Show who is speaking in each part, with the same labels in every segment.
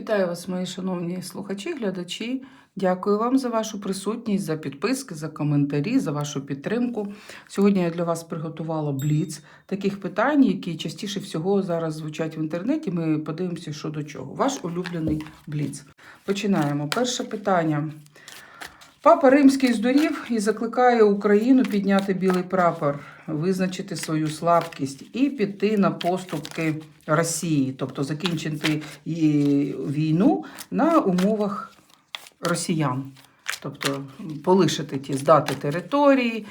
Speaker 1: Вітаю вас, мої шановні слухачі, глядачі. Дякую вам за вашу присутність, за підписки, за коментарі, за вашу підтримку. Сьогодні я для вас приготувала бліц таких питань, які частіше всього зараз звучать в інтернеті. Ми подивимося, що до чого. Ваш улюблений бліц. Починаємо. Перше питання. Папа Римський здурів і закликає Україну підняти білий прапор, визначити свою слабкість і піти на поступки Росії, тобто закінчити війну на умовах росіян, тобто полишити ті, здати території,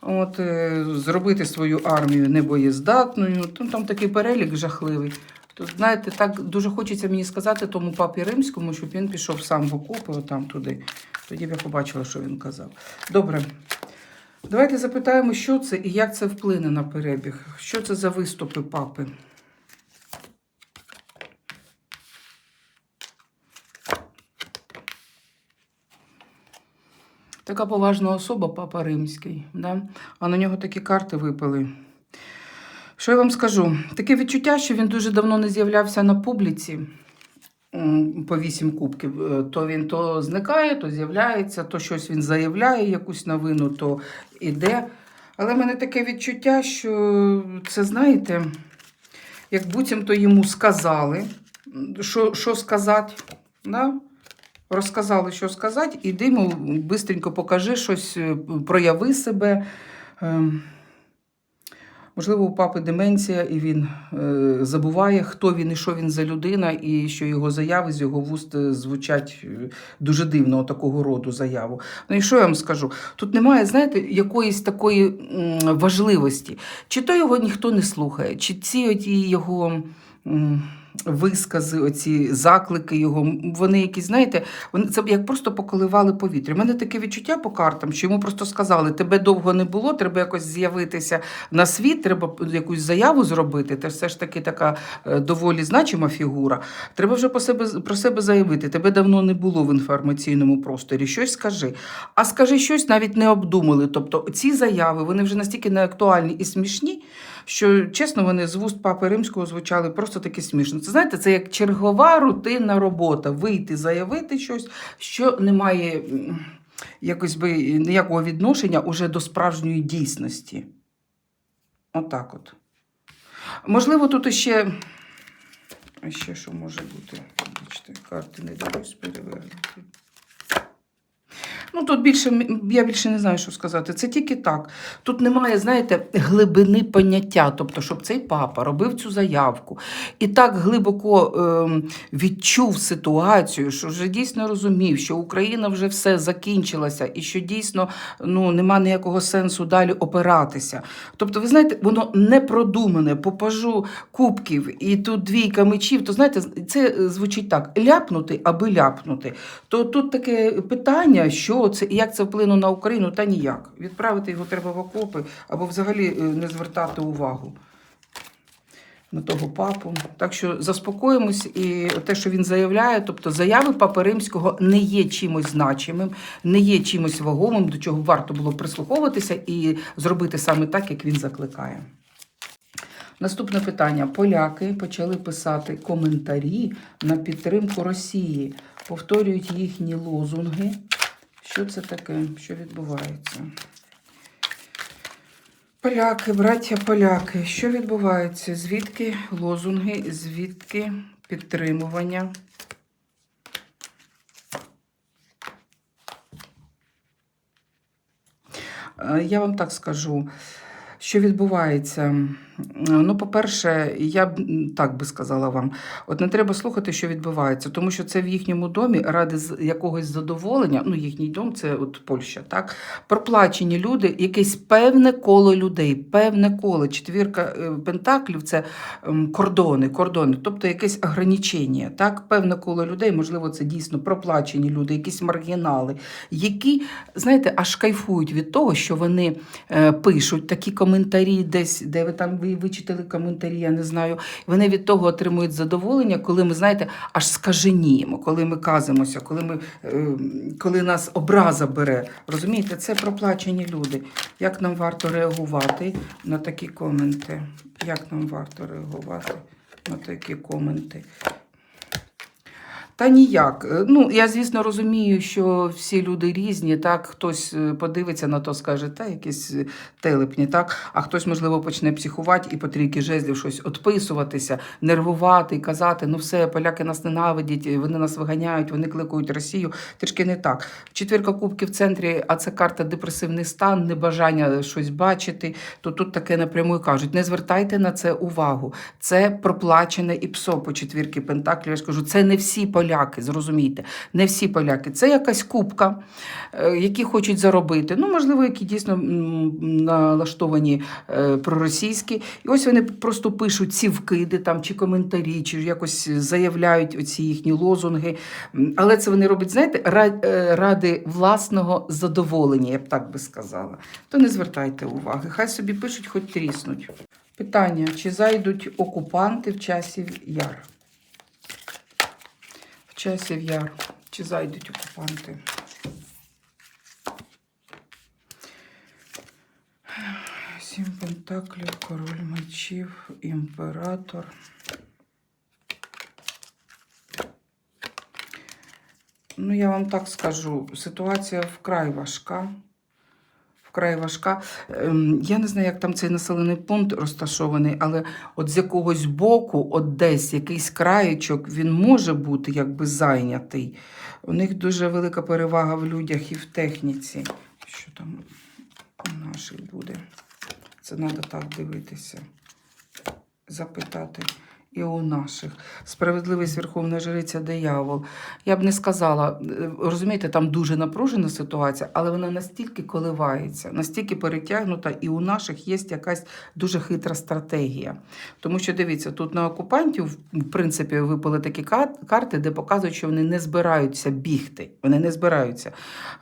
Speaker 1: от, е, зробити свою армію небоєздатною. Там такий перелік жахливий. Тут, знаєте, так дуже хочеться мені сказати тому папі римському, щоб він пішов сам в окопи, отам туди. Тоді б я побачила, що він казав. Добре. Давайте запитаємо, що це і як це вплине на перебіг. Що це за виступи папи? Така поважна особа, папа римський, да? а на нього такі карти випали. Що я вам скажу? Таке відчуття, що він дуже давно не з'являвся на публіці по вісім кубків. Е, То він то зникає, то з'являється, то щось він заявляє, якусь новину, то іде. Але в мене таке відчуття, що це, знаєте, як буцімто йому сказали, що, що сказати. Да? Розказали, що сказати, іди, мов, бистренько покажи щось, е, прояви себе. Можливо, у папи деменція, і він е, забуває, хто він і що він за людина, і що його заяви з його вуст е, звучать е, дуже дивно, такого роду заяву. Ну і що я вам скажу? Тут немає, знаєте, якоїсь такої важливості. Чи то його ніхто не слухає, чи ці оті його. Вискази, оці заклики його, вони якісь, знаєте, вони це як просто поколивали повітря. У мене таке відчуття по картам, що йому просто сказали: тебе довго не було, треба якось з'явитися на світ, треба якусь заяву зробити. Ти все ж таки така е, доволі значима фігура. Треба вже по себе, про себе заявити. Тебе давно не було в інформаційному просторі. Щось скажи. А скажи щось навіть не обдумали. Тобто ці заяви вони вже настільки неактуальні і смішні, що чесно, вони з вуст папи римського звучали просто таки смішно. Це знаєте, це як чергова рутинна робота. Вийти, заявити щось, що не має якось би ніякого відношення уже до справжньої дійсності. Отак от. Можливо, тут іще. Ще що може бути? Бачите, карти не дивлюсь перевернути. Ну, тут більше, я більше не знаю, що сказати. Це тільки так. Тут немає, знаєте, глибини поняття. Тобто, щоб цей папа робив цю заявку і так глибоко ем, відчув ситуацію, що вже дійсно розумів, що Україна вже все закінчилася, і що дійсно ну, нема ніякого сенсу далі опиратися. Тобто, ви знаєте, воно не продумане, по пажу кубків, і тут двійка мечів, то знаєте, це е, звучить так: ляпнути, аби ляпнути. То тут таке питання, що це і як це вплине на Україну, та ніяк. Відправити його треба в окопи або взагалі е, не звертати увагу на того папу. Так що заспокоїмось, і те, що він заявляє, тобто заяви Папи Римського не є чимось значимим, не є чимось вагомим, до чого варто було прислуховуватися і зробити саме так, як він закликає. Наступне питання. Поляки почали писати коментарі на підтримку Росії, повторюють їхні лозунги. Що це таке? Що відбувається? Поляки, браття поляки, що відбувається? Звідки лозунги, звідки підтримування? Е, Я вам так скажу, що відбувається. Ну, по-перше, я б так би сказала вам: от не треба слухати, що відбувається, тому що це в їхньому домі ради якогось задоволення. Ну, їхній дом це от Польща, так? Проплачені люди, якесь певне коло людей, певне коло. Четвірка е, пентаклів це кордони, кордони, тобто якесь ограничення, так? Певне коло людей, можливо, це дійсно проплачені люди, якісь маргінали, які, знаєте, аж кайфують від того, що вони е, пишуть такі коментарі, десь, де ви там ви вичитали коментарі, я не знаю. Вони від того отримують задоволення, коли ми, знаєте, аж скаженіємо, коли ми казимося, коли, ми, е, коли нас образа бере. Розумієте, це проплачені люди. Як нам варто реагувати на такі коменти? Як нам варто реагувати на такі коменти? Та ніяк. Е, Ну, я, звісно, розумію, що всі люди різні, так, хтось е, подивиться на то, скаже, та якісь е, телепні, так, а хтось, можливо, почне психувати і по трійки жезлів щось відписуватися, нервувати і казати, ну все, поляки нас ненавидять, вони нас виганяють, вони кликають Росію. Трішки не так. Четвірка кубків в центрі, а це карта депресивний стан, небажання щось бачити, то тут таке напряму і кажуть, не звертайте на це увагу. Це проплачене і псо по четвірки Пентаклів. Я ж кажу, це не всі поляки, зрозумійте, не всі поляки. Це якась кубка, е, які хочуть заробити. Ну, можливо, які дійсно налаштовані е, проросійські. І ось вони просто пишуть ці вкиди там, чи коментарі, чи якось заявляють оці їхні лозунги. Але це вони роблять, знаєте, е, ради власного задоволення, я б так би сказала. То не звертайте уваги. Хай собі пишуть, хоч тріснуть. Питання: чи зайдуть окупанти в часів яр? Часів яр. Чи зайдуть окупанти? Сім пентаклів, король мечів, імператор. Ну, я вам так скажу, ситуація вкрай важка. Вкрай важка. Ем, Я не знаю, як там цей населений пункт розташований, але от з якогось боку, от десь якийсь краєчок, він може бути якби зайнятий. У них дуже велика перевага в людях і в техніці. Що там у наших буде? Це треба так дивитися, запитати. І у наших. Справедливість Верховна Жриця диявол. Я б не сказала, розумієте, там дуже напружена ситуація, але вона настільки коливається, настільки перетягнута, і у наших є якась дуже хитра стратегія. Тому що дивіться, тут на окупантів, в принципі, випали такі карти, де показують, що вони не збираються бігти. Вони не збираються.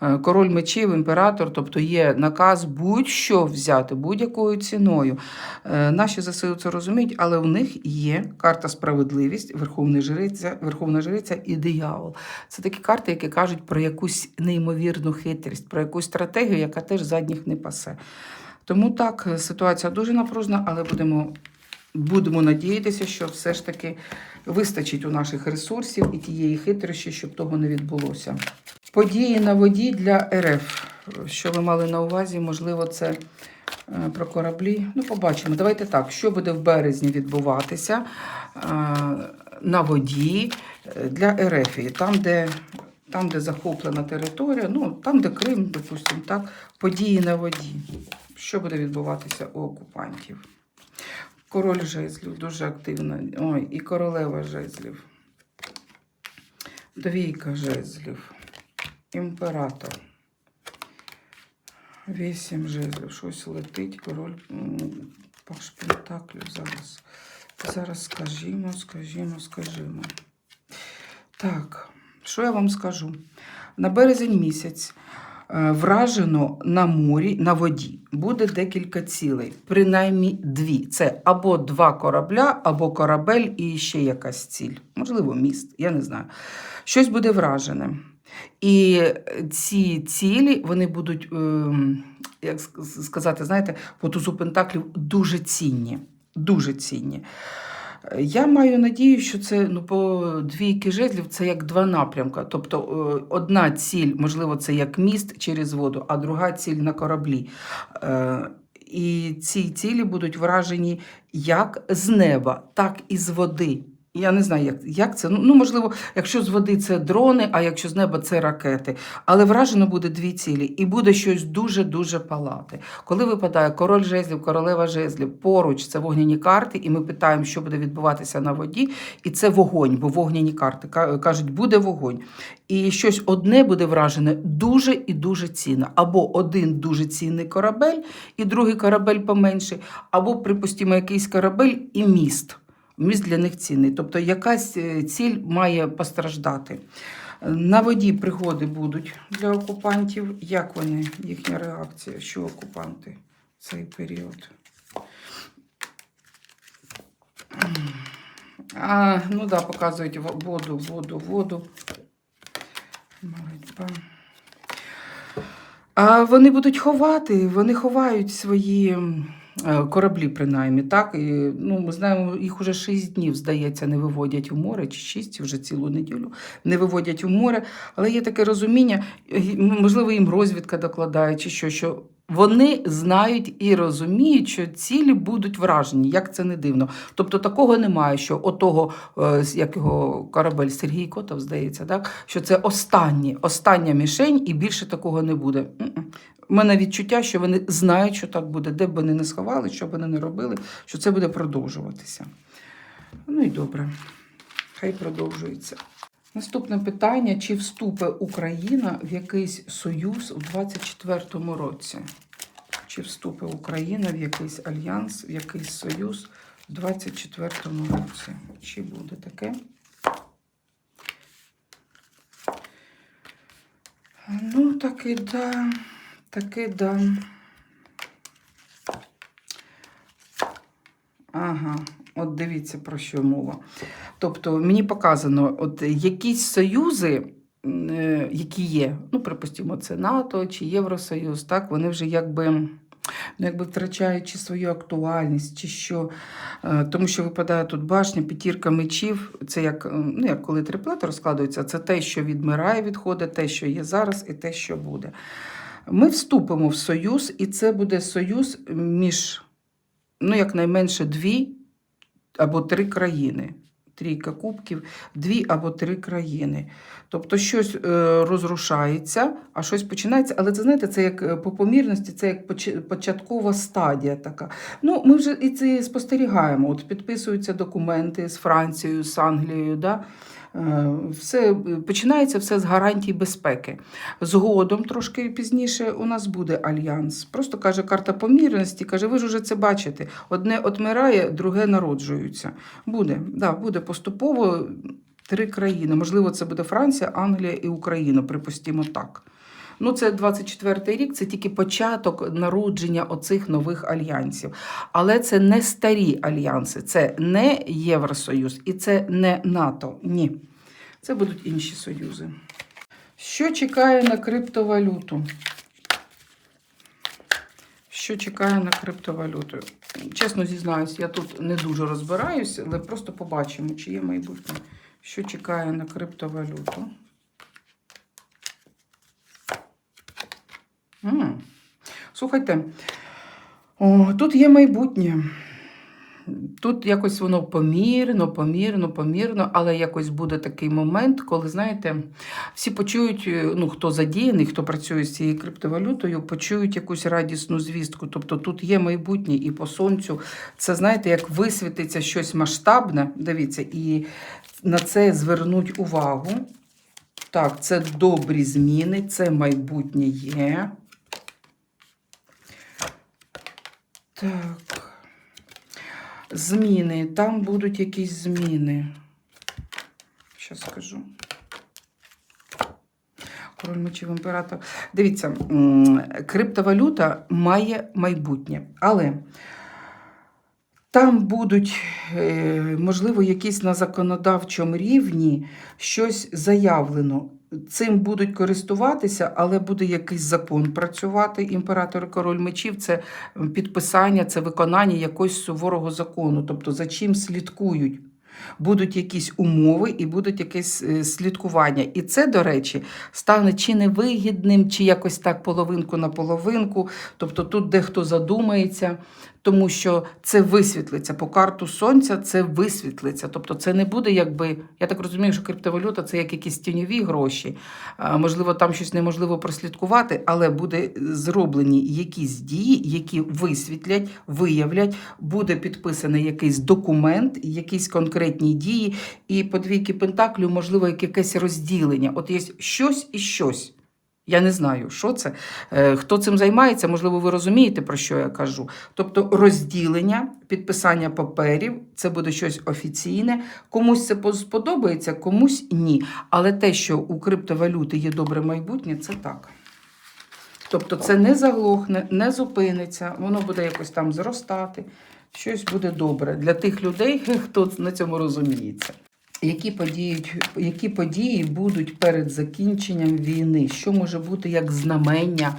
Speaker 1: Е, Король мечів, імператор, тобто є наказ будь-що взяти, будь-якою ціною. Е, Наші ЗСУ це розуміють, але в них є карта справедливість, Верховна Жриця, Верховна Жриця і диявол. Це такі карти, які кажуть про якусь неймовірну хитрість, про якусь стратегію, яка теж задніх не пасе. Тому так, ситуація дуже напружена, але будемо, будемо надіятися, що все ж таки вистачить у наших ресурсів і тієї хитрощі, щоб того не відбулося. Події на воді для РФ. Що ви мали на увазі? Можливо, це про кораблі. Ну, побачимо. Давайте так, що буде в березні відбуватися е, на воді е, для РФ, там, де. Там, де захоплена територія, ну там, де Крим, допустимо, так, події на воді. Що буде відбуватися у окупантів? Король жезлів дуже активно. Ой, і королева жезлів. Двійка жезлів. Імператор. Вісім жезлів. Щось летить. Король м, паш пентаклів зараз. Зараз скажімо, скажімо, скажімо. Так, що я вам скажу? На березень місяць е, вражено на морі, на воді буде декілька цілей, принаймні дві. Це або два корабля, або корабель і ще якась ціль. Можливо, міст, я не знаю. Щось буде вражене. І ці цілі вони будуть, ем, як сказати, знаєте, по тузу Пентаклів дуже цінні. Дуже цінні. Я маю надію, що це ну, по двійки жезлів це як два напрямки. Тобто е, одна ціль, можливо, це як міст через воду, а друга ціль на кораблі. Е, І ці цілі будуть вражені як з неба, так і з води. Я не знаю, як, як це. Ну, ну, можливо, якщо з води це дрони, а якщо з неба це ракети. Але вражено буде дві цілі, і буде щось дуже-дуже палати. Коли випадає король жезлів, королева жезлів, поруч це вогняні карти, і ми питаємо, що буде відбуватися на воді, і це вогонь, бо вогняні карти Ка- кажуть, буде вогонь. І щось одне буде вражене дуже і дуже цінно. Або один дуже цінний корабель, і другий корабель поменший, або, припустимо, якийсь корабель і міст. Міст для них цінний. Тобто якась е, ціль має постраждати. На воді пригоди будуть для окупантів. Як вони, їхня реакція? Що окупанти в цей період? А, ну да, показують воду, воду, воду. Боротьба. А вони будуть ховати, вони ховають свої кораблі, принаймні. Так? І, ну, ми знаємо, їх уже 6 днів, здається, не виводять у море, чи 6, вже цілу неділю не виводять у море. Але є таке розуміння, е, можливо, їм розвідка докладає, чи що, що вони знають і розуміють, що цілі будуть вражені, як це не дивно. Тобто такого немає, що отого, е, як його корабель Сергій Котов, здається, так? що це останнє, остання мішень, і більше такого не буде. У мене відчуття, що вони знають, що так буде, де б вони не сховали, що б вони не робили, що це буде продовжуватися. Ну і добре, хай продовжується. Наступне питання: чи вступить Україна в якийсь союз у 2024 році? Чи вступить Україна в якийсь альянс, в якийсь союз у 2024 році? Чи буде таке? Ну, таки да, таки да. Ага, от дивіться про що мова. Тобто мені показано, от якісь союзи, е, які є, ну, припустимо, це НАТО чи Євросоюз, так, вони вже якби. Ну, якби втрачають чи свою актуальність, чи що. Е, Тому що випадає тут башня, п'ятірка мечів. Це як, ну, як коли триплети розкладуються, це те, що відмирає, відходить, те, що є зараз, і те, що буде. Ми вступимо в союз, і це буде союз між, ну, якнайменше дві або три країни. Трійка кубків, дві або три країни. Тобто щось е, розрушається, а щось починається. Але це знаєте, це як е, по помірності, це як поч- початкова стадія така. Ну, ми вже і це спостерігаємо. От підписуються документи з Францією, з Англією. Да? Е, Все починається все з гарантій безпеки. Згодом, трошки пізніше, у нас буде альянс. Просто каже карта помірності, каже, ви ж уже це бачите. Одне отмирає, друге народжується. Буде, да, буде поступово три країни. Можливо, це буде Франція, Англія і Україна, припустимо так. Ну, це 24-й рік, це тільки початок народження оцих нових альянсів. Але це не старі альянси, це не Євросоюз і це не НАТО. Ні. Це будуть інші союзи. Що чекає на криптовалюту? Що чекає на криптовалюту? Чесно зізнаюсь, я тут не дуже розбираюся, але просто побачимо, чи є майбутнє. Що чекає на криптовалюту? Слухайте, о, тут є майбутнє. Тут якось воно помірно, помірно, помірно, але якось буде такий момент, коли, знаєте, всі почують, е, ну, хто задіяний, хто працює з цією криптовалютою, почують якусь радісну звістку. Тобто тут є майбутнє і по сонцю. Це, знаєте, як висвітиться щось масштабне, дивіться, і на це звернуть увагу. Так, це добрі зміни, це майбутнє є. Так. Зміни. Там будуть якісь зміни. Щас скажу. Король мечів імператор. Дивіться, криптовалюта має майбутнє, але там будуть, е, можливо, якісь на законодавчому рівні щось заявлено. Цим будуть користуватися, але буде якийсь закон працювати. Імператор король мечів це підписання, це виконання якогось суворого закону, тобто за чим слідкують. Будуть якісь умови і будуть якесь е, слідкування. І це, до речі, стане чи невигідним, чи якось так половинку на половинку. Тобто тут дехто задумається, тому що це висвітлиться по карту сонця, це висвітлиться. Тобто, це не буде якби. Я так розумію, що криптовалюта це як якісь тіньові гроші. Можливо, там щось неможливо прослідкувати, але буде зроблені якісь дії, які висвітлять, виявлять, буде підписаний якийсь документ, якісь конкретні дії, і по двійки Пентаклю, можливо, як якесь розділення. От є щось і щось. Я не знаю, що це. Е, Хто цим займається, можливо, ви розумієте, про що я кажу. Тобто розділення, підписання паперів, це буде щось офіційне. Комусь це сподобається, комусь ні. Але те, що у криптовалюти є добре майбутнє, це так. Тобто це не заглохне, не зупиниться, воно буде якось там зростати, щось буде добре для тих людей, хто на цьому розуміється. Які події, які події будуть перед закінченням війни? Що може бути як знамення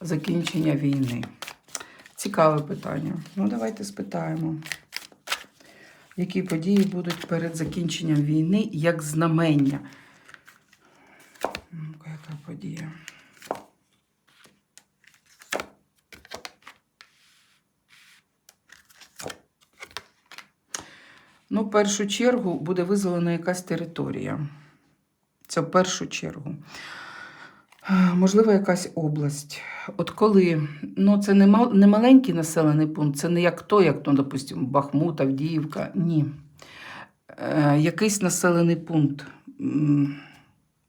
Speaker 1: закінчення війни? Цікаве питання. Ну, давайте спитаємо. Які події будуть перед закінченням війни як знамення? Ну-ка, Яка подія? Ну, в першу чергу буде визволена якась територія. Це в першу чергу. Е, Можливо, якась область. От коли ну, це не, мал, не маленький населений пункт, це не як то, як то, допустимо, Бахмут, Авдіївка. Ні. Е, якийсь населений пункт,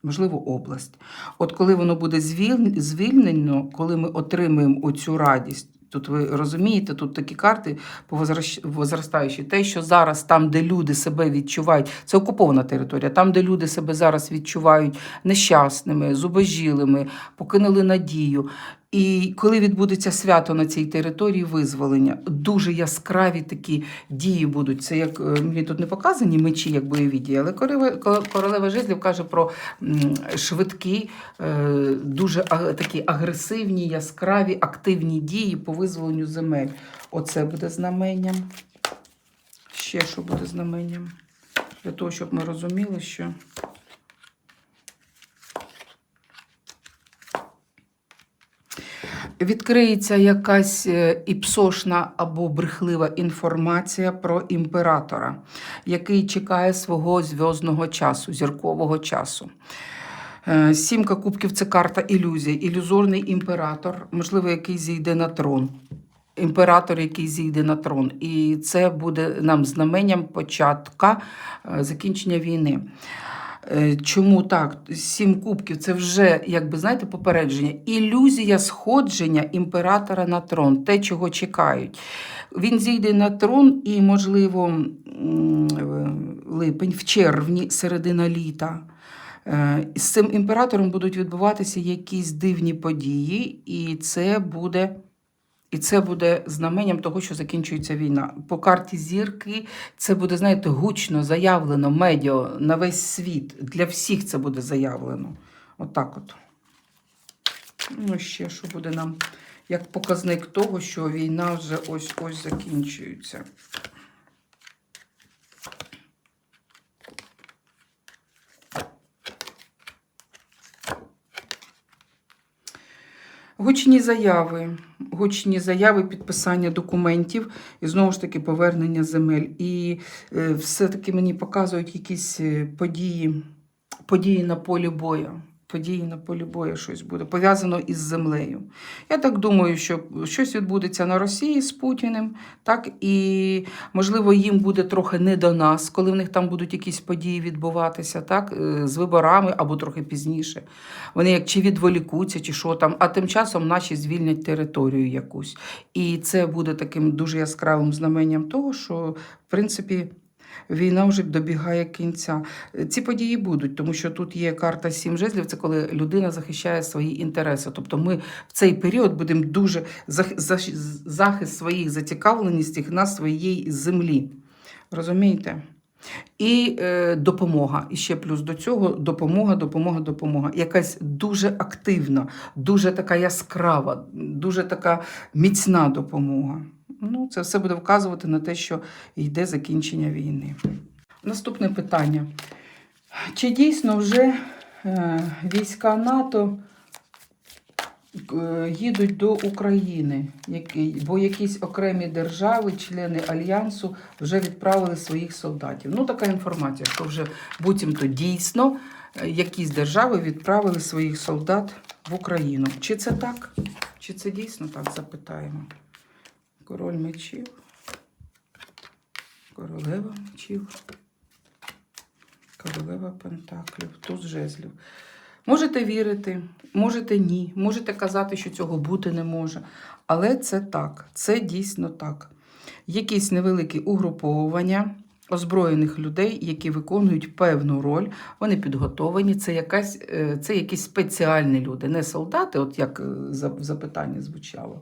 Speaker 1: можливо, область. От коли воно буде звільнено, коли ми отримаємо оцю радість. Тут ви розумієте, тут такі карти повозращ- Те, що зараз там, де люди себе відчувають, це окупована територія, там, де люди себе зараз відчувають нещасними, зубожілими, покинули надію. І коли відбудеться свято на цій території визволення, дуже яскраві такі дії будуть. Це як е, мені тут не показані мечі, як бойові дії, але королева, жезлів каже про швидкі, е, дуже такі агресивні, яскраві, активні дії по визволенню земель. Оце буде знаменням. Ще що буде знаменням? Для того, щоб ми розуміли, що. Відкриється якась е, іпсошна або брехлива інформація про імператора, який чекає свого зв'язного часу, зіркового часу. Е, Сімка кубків це карта ілюзій, ілюзорний імператор, можливо, який зійде на трон. Імператор, який зійде на трон. І це буде нам знаменням початка е, закінчення війни. Е, Чому так? Сім кубків це вже, якби знаєте, попередження. Ілюзія сходження імператора на трон, те, чого чекають. Він зійде на трон і, можливо, е, липень, в червні, середина літа. Е, З цим імператором будуть відбуватися якісь дивні події, і це буде. І це буде знаменням того, що закінчується війна. По карті зірки це буде, знаєте, гучно заявлено медіо на весь світ. Для всіх це буде заявлено. Отак от. Ну, ще що буде нам як показник того, що війна вже ось-ось закінчується. Гучні заяви, гучні заяви, підписання документів і знову ж таки повернення земель. І е, все-таки мені показують якісь е, події, події на полі бою. Події на полі бою щось буде пов'язано із землею. Я так думаю, що щось відбудеться на Росії з Путіним, так і можливо їм буде трохи не до нас, коли в них там будуть якісь події відбуватися, так е, з виборами або трохи пізніше. Вони як чи відволікуться, чи що там, а тим часом наші звільнять територію якусь. І це буде таким дуже яскравим знаменням того, що в принципі. Війна вже добігає кінця. Ці події будуть, тому що тут є карта сім жезлів, це коли людина захищає свої інтереси. Тобто ми в цей період будемо дуже зах- зах- захист своїх зацікавленостей на своїй землі. Розумієте? І е, допомога. І ще плюс до цього допомога, допомога, допомога. Якась дуже активна, дуже така яскрава, дуже така міцна допомога. Ну, це все буде вказувати на те, що йде закінчення війни. Наступне питання. Чи дійсно вже е, війська НАТО е, їдуть до України? Бо якісь окремі держави, члени Альянсу, вже відправили своїх солдатів. Ну, така інформація, що вже буцімто дійсно е, якісь держави відправили своїх солдат в Україну. Чи це так? Чи це дійсно так? Запитаємо. Король мечів. Королева мечів. Королева Пентаклів, туз жезлів. Можете вірити, можете ні, можете казати, що цього бути не може. Але це так, це дійсно так. Якісь невеликі угруповування озброєних людей, які виконують певну роль, вони підготовані. Це, якась, е, це якісь спеціальні люди, не солдати, от як е, в запитанні звучало.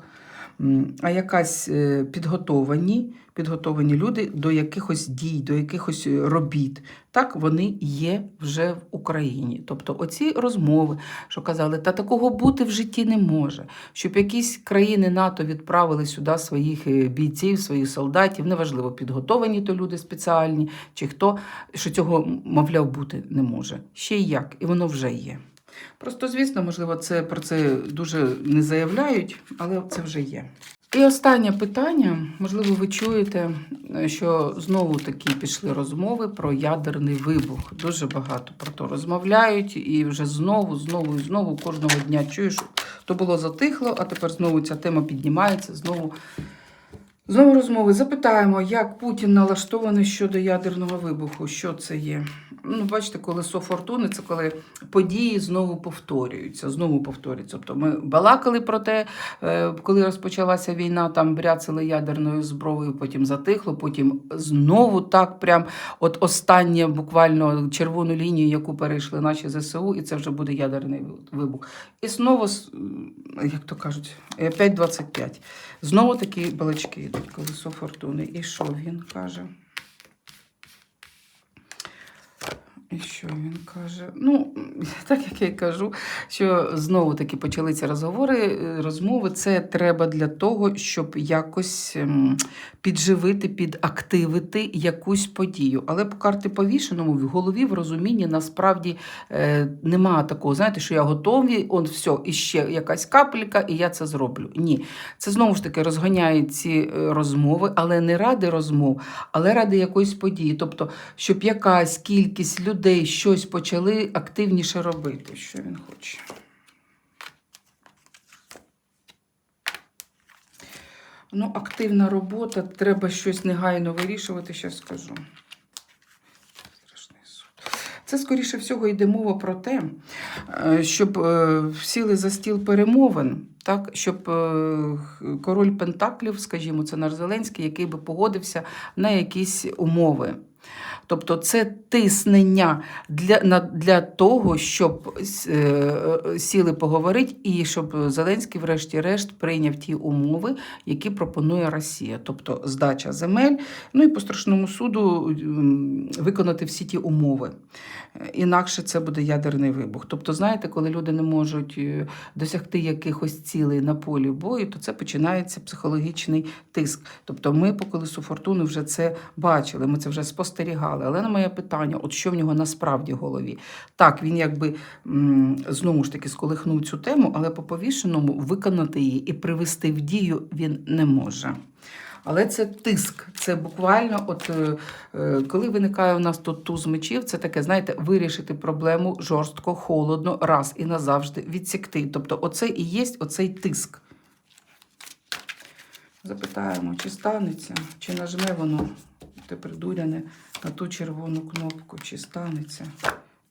Speaker 1: А якась е, підготовані, підготовані люди до якихось дій, до якихось е, робіт. Так вони є вже в Україні. Тобто, оці розмови, що казали, та такого бути в житті не може. Щоб якісь країни НАТО відправили сюди своїх е, бійців, своїх солдатів, неважливо, підготовані то люди спеціальні, чи хто, що цього, мовляв, бути не може. Ще й як, і воно вже є. Просто, звісно, можливо, це про це дуже не заявляють, але це вже є. І останнє питання. Можливо, ви чуєте, що знову такі пішли розмови про ядерний вибух. Дуже багато про то розмовляють, і вже знову, знову і знову кожного дня чуєш, то було затихло, а тепер знову ця тема піднімається. Знову, знову розмови. Запитаємо, як Путін налаштований щодо ядерного вибуху. Що це є? Ну, бачите, колесо фортуни це коли події знову повторюються. Знову повторюються. Тобто ми балакали про те, е, коли розпочалася війна, там бряцали ядерною зброєю, потім затихло, потім знову так, прям от останнє буквально червону лінію, яку перейшли наші ЗСУ, і це вже буде ядерний вибух. І знову, як то кажуть, е, 5.25. Знову такі балачки колесо фортуни. І що він каже? І що він каже? Ну, так як я й кажу, що знову таки почалися розговори, розмови. Це треба для того, щоб якось ем, підживити, підактивити якусь подію. Але по карти повішеному в голові в розумінні насправді е, немає такого, знаєте, що я готовий, он все, і ще якась капелька, і я це зроблю. Ні, це знову ж таки розганяє ці е, розмови, але не ради розмов, але ради якоїсь події. Тобто, щоб якась кількість людей щось почали активніше робити. Що він хоче? Ну, активна робота, треба щось негайно вирішувати, зараз скажу. Це, скоріше всього, йде мова про те, е, щоб е, сіли за стіл перемовин, так, щоб е, король Пентаклів, скажімо, це наш Зеленський, який би погодився на якісь умови. Тобто це тиснення для, на, для того, щоб е, е, сіли поговорити, і щоб Зеленський, врешті-решт, прийняв ті умови, які пропонує Росія. Тобто здача земель, ну і по страшному суду виконати всі ті умови. Інакше це буде ядерний вибух. Тобто, знаєте, коли люди не можуть е, досягти якихось цілей на полі бою, то це починається психологічний тиск. Тобто, ми по колесу фортуни вже це бачили, ми це вже спостерігали. Але на моє питання, от що в нього насправді в голові? Так, він якби знову ж таки сколихнув цю тему, але по повішеному виконати її і привести в дію він не може. Але це тиск. Це буквально, от е, е, коли виникає у нас тут туз мечів, це таке, знаєте, вирішити проблему жорстко, холодно, раз і назавжди відсікти. Тобто, оце і є оцей тиск. Запитаємо, чи станеться, чи нажме воно те придуряне на ту червону кнопку, чи станеться.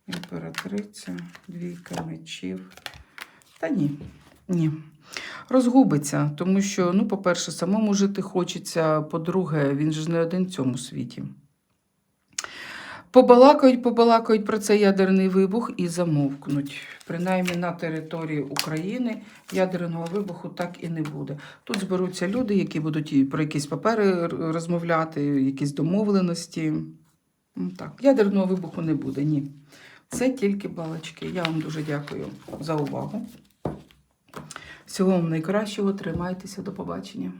Speaker 1: Імператриця, двійка мечів. Та ні, ні. Розгубиться, тому що, ну, по-перше, самому жити хочеться, по-друге, він же не один в цьому світі. Побалакають, побалакають про цей ядерний вибух і замовкнуть. Принаймні на території України ядерного вибуху так і не буде. Тут зберуться люди, які будуть про якісь папери розмовляти, якісь домовленості. Ну, Так, ядерного вибуху не буде, ні. Це тільки балачки. Я вам дуже дякую за увагу. Всього вам найкращого, тримайтеся, до побачення.